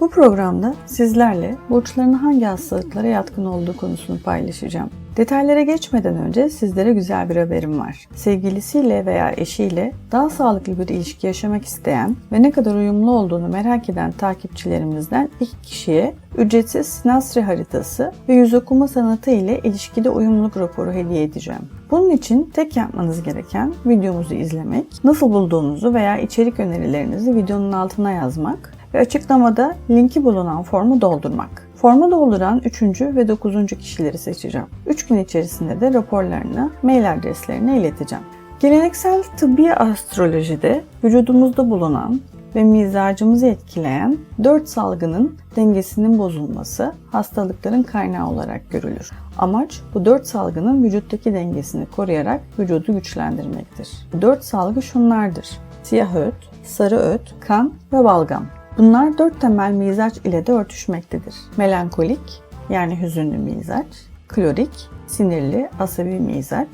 Bu programda sizlerle burçların hangi hastalıklara yatkın olduğu konusunu paylaşacağım. Detaylara geçmeden önce sizlere güzel bir haberim var. Sevgilisiyle veya eşiyle daha sağlıklı bir ilişki yaşamak isteyen ve ne kadar uyumlu olduğunu merak eden takipçilerimizden iki kişiye ücretsiz sinastri haritası ve yüz okuma sanatı ile ilişkide uyumluluk raporu hediye edeceğim. Bunun için tek yapmanız gereken videomuzu izlemek, nasıl bulduğunuzu veya içerik önerilerinizi videonun altına yazmak ve açıklamada linki bulunan formu doldurmak. Formu dolduran 3. ve 9. kişileri seçeceğim. 3 gün içerisinde de raporlarını mail adreslerine ileteceğim. Geleneksel tıbbi astrolojide vücudumuzda bulunan ve mizacımızı etkileyen 4 salgının dengesinin bozulması hastalıkların kaynağı olarak görülür. Amaç bu 4 salgının vücuttaki dengesini koruyarak vücudu güçlendirmektir. 4 salgı şunlardır. Siyah öt, sarı öt, kan ve balgam. Bunlar dört temel mizaç ile de örtüşmektedir. Melankolik yani hüzünlü mizaç, klorik, sinirli, asabi mizaç,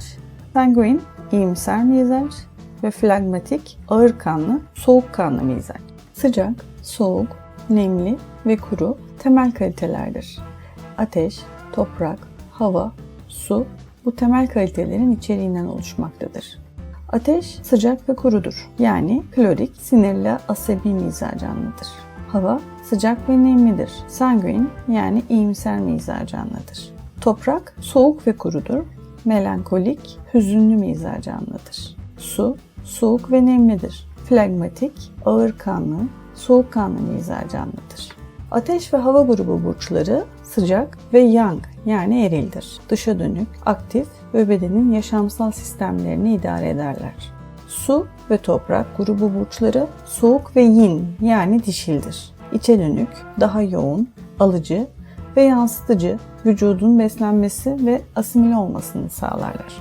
sanguin, iyimser mizaç ve flagmatik, ağır kanlı, soğuk kanlı mizaç. Sıcak, soğuk, nemli ve kuru temel kalitelerdir. Ateş, toprak, hava, su bu temel kalitelerin içeriğinden oluşmaktadır. Ateş sıcak ve kurudur. Yani klorik, sinirli, asabi mizacı Hava sıcak ve nemlidir. Sanguin yani iyimser mizacı Toprak soğuk ve kurudur. Melankolik, hüzünlü mizacı Su soğuk ve nemlidir. Flagmatik, ağır kanlı, soğuk kanlı mizacı Ateş ve hava grubu burçları sıcak ve yang yani erildir. Dışa dönük, aktif ve bedenin yaşamsal sistemlerini idare ederler. Su ve toprak grubu burçları soğuk ve yin yani dişildir. İçe dönük, daha yoğun, alıcı ve yansıtıcı vücudun beslenmesi ve asimile olmasını sağlarlar.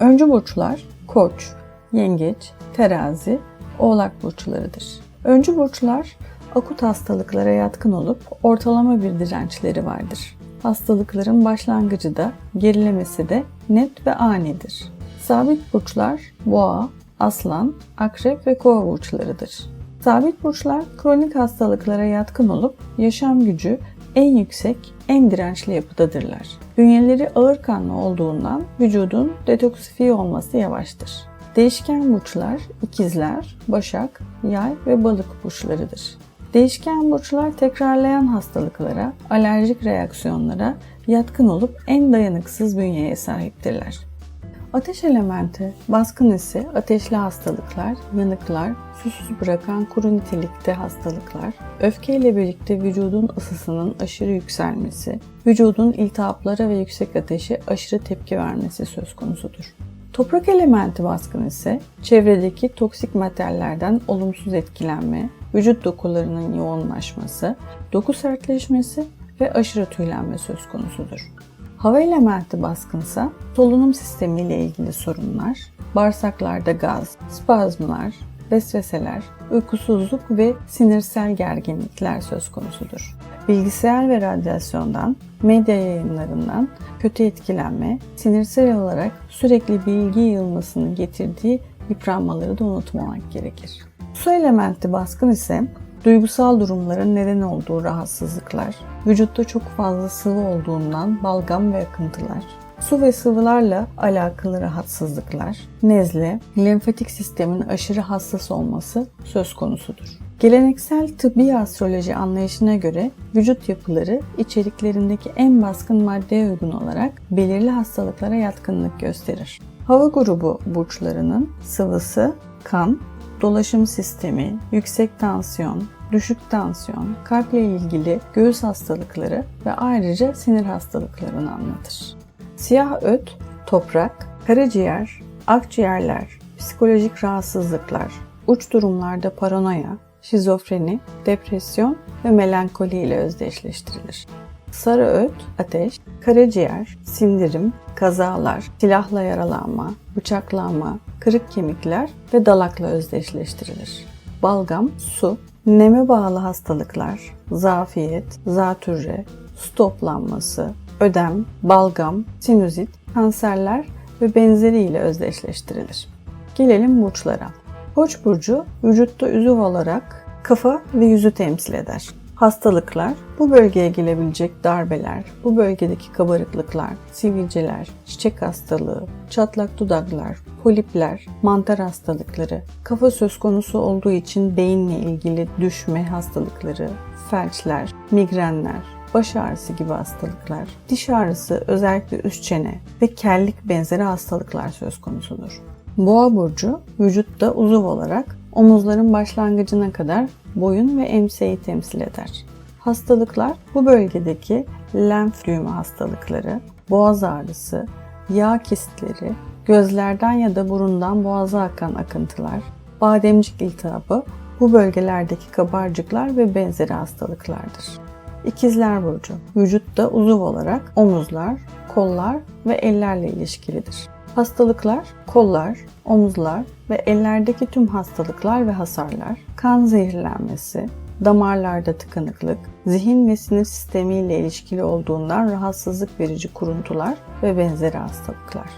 Öncü burçlar koç, yengeç, terazi, oğlak burçlarıdır. Öncü burçlar akut hastalıklara yatkın olup ortalama bir dirençleri vardır. Hastalıkların başlangıcı da gerilemesi de net ve anidir. Sabit burçlar boğa, aslan, akrep ve kova burçlarıdır. Sabit burçlar kronik hastalıklara yatkın olup yaşam gücü en yüksek, en dirençli yapıdadırlar. Bünyeleri ağır kanlı olduğundan vücudun detoksifiye olması yavaştır. Değişken burçlar ikizler, başak, yay ve balık burçlarıdır. Değişken burçlar tekrarlayan hastalıklara, alerjik reaksiyonlara yatkın olup en dayanıksız bünyeye sahiptirler. Ateş elementi baskın ise ateşli hastalıklar, yanıklar, susuz bırakan kuru nitelikte hastalıklar, öfkeyle birlikte vücudun ısısının aşırı yükselmesi, vücudun iltihaplara ve yüksek ateşe aşırı tepki vermesi söz konusudur. Toprak elementi baskın ise çevredeki toksik materyalerden olumsuz etkilenme, vücut dokularının yoğunlaşması, doku sertleşmesi ve aşırı tüylenme söz konusudur. Hava elementi baskınsa solunum sistemi ile ilgili sorunlar, bağırsaklarda gaz, spazmlar, vesveseler, uykusuzluk ve sinirsel gerginlikler söz konusudur. Bilgisayar ve radyasyondan, medya yayınlarından kötü etkilenme, sinirsel olarak sürekli bilgi yığılmasının getirdiği yıpranmaları da unutmamak gerekir. Su elementi baskın ise duygusal durumların neden olduğu rahatsızlıklar, vücutta çok fazla sıvı olduğundan balgam ve akıntılar, su ve sıvılarla alakalı rahatsızlıklar, nezle, lenfatik sistemin aşırı hassas olması söz konusudur. Geleneksel tıbbi astroloji anlayışına göre vücut yapıları içeriklerindeki en baskın maddeye uygun olarak belirli hastalıklara yatkınlık gösterir. Hava grubu burçlarının sıvısı, kan, dolaşım sistemi, yüksek tansiyon, düşük tansiyon, kalple ilgili göğüs hastalıkları ve ayrıca sinir hastalıklarını anlatır. Siyah öt, toprak, karaciğer, akciğerler, psikolojik rahatsızlıklar, uç durumlarda paranoya, şizofreni, depresyon ve melankoli ile özdeşleştirilir. Sarı öt, ateş, karaciğer, sindirim, kazalar, silahla yaralanma, bıçaklanma, kırık kemikler ve dalakla özdeşleştirilir. Balgam, su, neme bağlı hastalıklar, zafiyet, zatürre, su toplanması, ödem, balgam, sinüzit, kanserler ve benzeri ile özdeşleştirilir. Gelelim burçlara. Koç burcu vücutta üzüv olarak kafa ve yüzü temsil eder. Hastalıklar, bu bölgeye gelebilecek darbeler, bu bölgedeki kabarıklıklar, sivilceler, çiçek hastalığı, çatlak dudaklar, polipler, mantar hastalıkları, kafa söz konusu olduğu için beyinle ilgili düşme hastalıkları, felçler, migrenler, baş ağrısı gibi hastalıklar, diş ağrısı özellikle üst çene ve kellik benzeri hastalıklar söz konusudur. Boğa burcu vücutta uzuv olarak omuzların başlangıcına kadar boyun ve emseyi temsil eder. Hastalıklar bu bölgedeki lenf düğümü hastalıkları, boğaz ağrısı, yağ kistleri, gözlerden ya da burundan boğaza akan akıntılar, bademcik iltihabı bu bölgelerdeki kabarcıklar ve benzeri hastalıklardır. İkizler Burcu vücutta uzuv olarak omuzlar, kollar ve ellerle ilişkilidir. Hastalıklar, kollar, omuzlar ve ellerdeki tüm hastalıklar ve hasarlar, kan zehirlenmesi, damarlarda tıkanıklık, zihin ve sinir sistemiyle ilişkili olduğundan rahatsızlık verici kuruntular ve benzeri hastalıklar.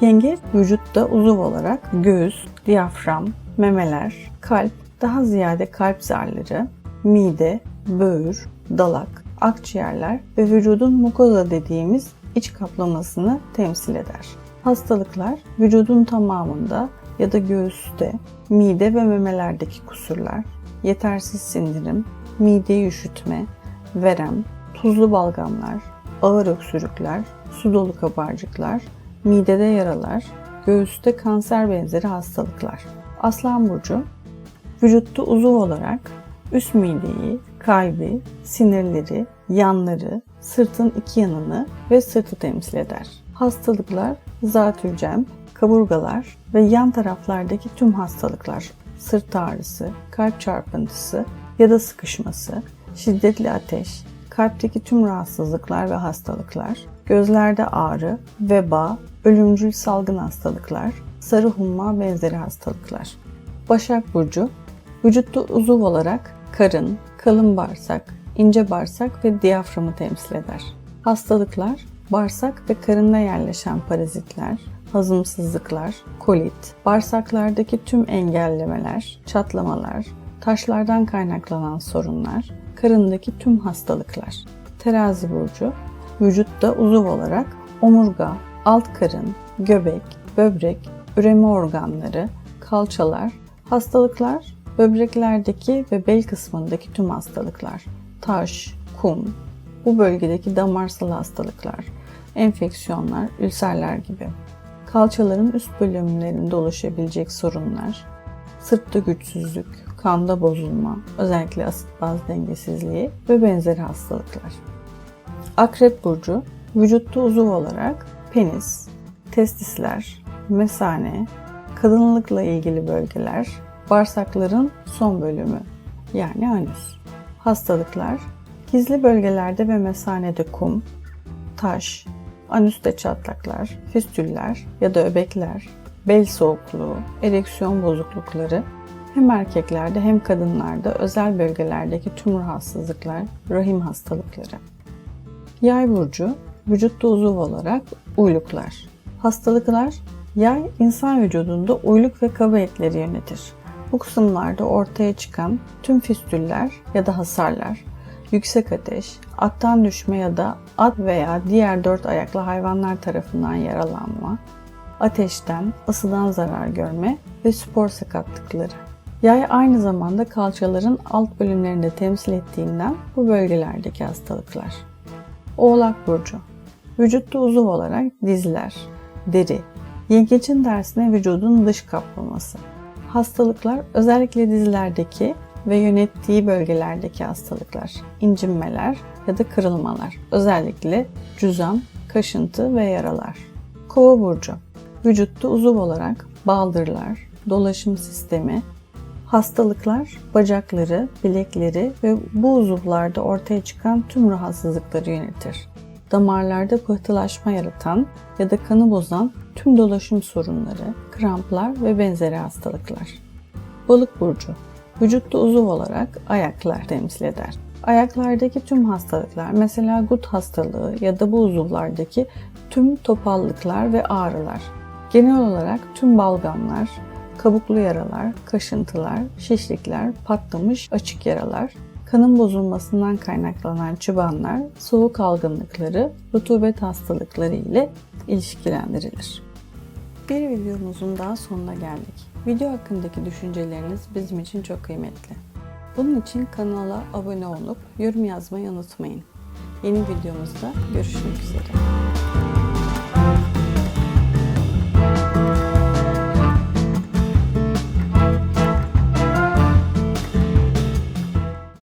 Yengeç vücutta uzuv olarak göğüs, diyafram, memeler, kalp, daha ziyade kalp zarları, mide, böğür, dalak, akciğerler ve vücudun mukoza dediğimiz iç kaplamasını temsil eder. Hastalıklar vücudun tamamında ya da göğüste, mide ve memelerdeki kusurlar, yetersiz sindirim, mideyi üşütme, verem, tuzlu balgamlar, ağır öksürükler, su dolu kabarcıklar, midede yaralar, göğüste kanser benzeri hastalıklar. Aslan burcu vücutta uzuv olarak üst mideyi, kalbi, sinirleri, yanları, sırtın iki yanını ve sırtı temsil eder. Hastalıklar zatürcem, kaburgalar ve yan taraflardaki tüm hastalıklar, sırt ağrısı, kalp çarpıntısı ya da sıkışması, şiddetli ateş, kalpteki tüm rahatsızlıklar ve hastalıklar, gözlerde ağrı, veba, ölümcül salgın hastalıklar, sarı humma benzeri hastalıklar. Başak Burcu, vücutta uzuv olarak karın, kalın bağırsak, ince bağırsak ve diyaframı temsil eder. Hastalıklar, bağırsak ve karında yerleşen parazitler, hazımsızlıklar, kolit, bağırsaklardaki tüm engellemeler, çatlamalar, taşlardan kaynaklanan sorunlar, karındaki tüm hastalıklar. Terazi burcu, vücutta uzuv olarak omurga, alt karın, göbek, böbrek, üreme organları, kalçalar, hastalıklar, böbreklerdeki ve bel kısmındaki tüm hastalıklar, taş, kum, bu bölgedeki damarsal hastalıklar, enfeksiyonlar, ülserler gibi. Kalçaların üst bölümlerinde oluşabilecek sorunlar, sırtta güçsüzlük, kanda bozulma, özellikle asit baz dengesizliği ve benzeri hastalıklar. Akrep burcu vücutta uzuv olarak penis, testisler, mesane, kadınlıkla ilgili bölgeler, bağırsakların son bölümü yani anüs. Hastalıklar, gizli bölgelerde ve mesanede kum, taş, anüste çatlaklar, fistüller ya da öbekler, bel soğukluğu, ereksiyon bozuklukları hem erkeklerde hem kadınlarda özel bölgelerdeki tüm rahatsızlıklar, rahim hastalıkları. Yay burcu vücutta uzuv olarak uyluklar. Hastalıklar yay insan vücudunda uyluk ve kaba etleri yönetir. Bu kısımlarda ortaya çıkan tüm fistüller ya da hasarlar, yüksek ateş, attan düşme ya da at veya diğer dört ayaklı hayvanlar tarafından yaralanma, ateşten, ısıdan zarar görme ve spor sakatlıkları. Yay aynı zamanda kalçaların alt bölümlerini de temsil ettiğinden bu bölgelerdeki hastalıklar. Oğlak Burcu Vücutta uzuv olarak dizler, deri, yengeçin dersine vücudun dış kaplaması. Hastalıklar özellikle dizlerdeki ve yönettiği bölgelerdeki hastalıklar, incinmeler ya da kırılmalar, özellikle cüzam, kaşıntı ve yaralar. Kova burcu vücutta uzuv olarak baldırlar, dolaşım sistemi, hastalıklar, bacakları, bilekleri ve bu uzuvlarda ortaya çıkan tüm rahatsızlıkları yönetir. Damarlarda pıhtılaşma yaratan ya da kanı bozan tüm dolaşım sorunları, kramplar ve benzeri hastalıklar. Balık burcu vücutta uzuv olarak ayaklar temsil eder. Ayaklardaki tüm hastalıklar, mesela gut hastalığı ya da bu uzuvlardaki tüm topallıklar ve ağrılar. Genel olarak tüm balgamlar, kabuklu yaralar, kaşıntılar, şişlikler, patlamış açık yaralar, kanın bozulmasından kaynaklanan çıbanlar, soğuk algınlıkları, rutubet hastalıkları ile ilişkilendirilir. Bir videomuzun daha sonuna geldik. Video hakkındaki düşünceleriniz bizim için çok kıymetli. Bunun için kanala abone olup yorum yazmayı unutmayın. Yeni videomuzda görüşmek üzere.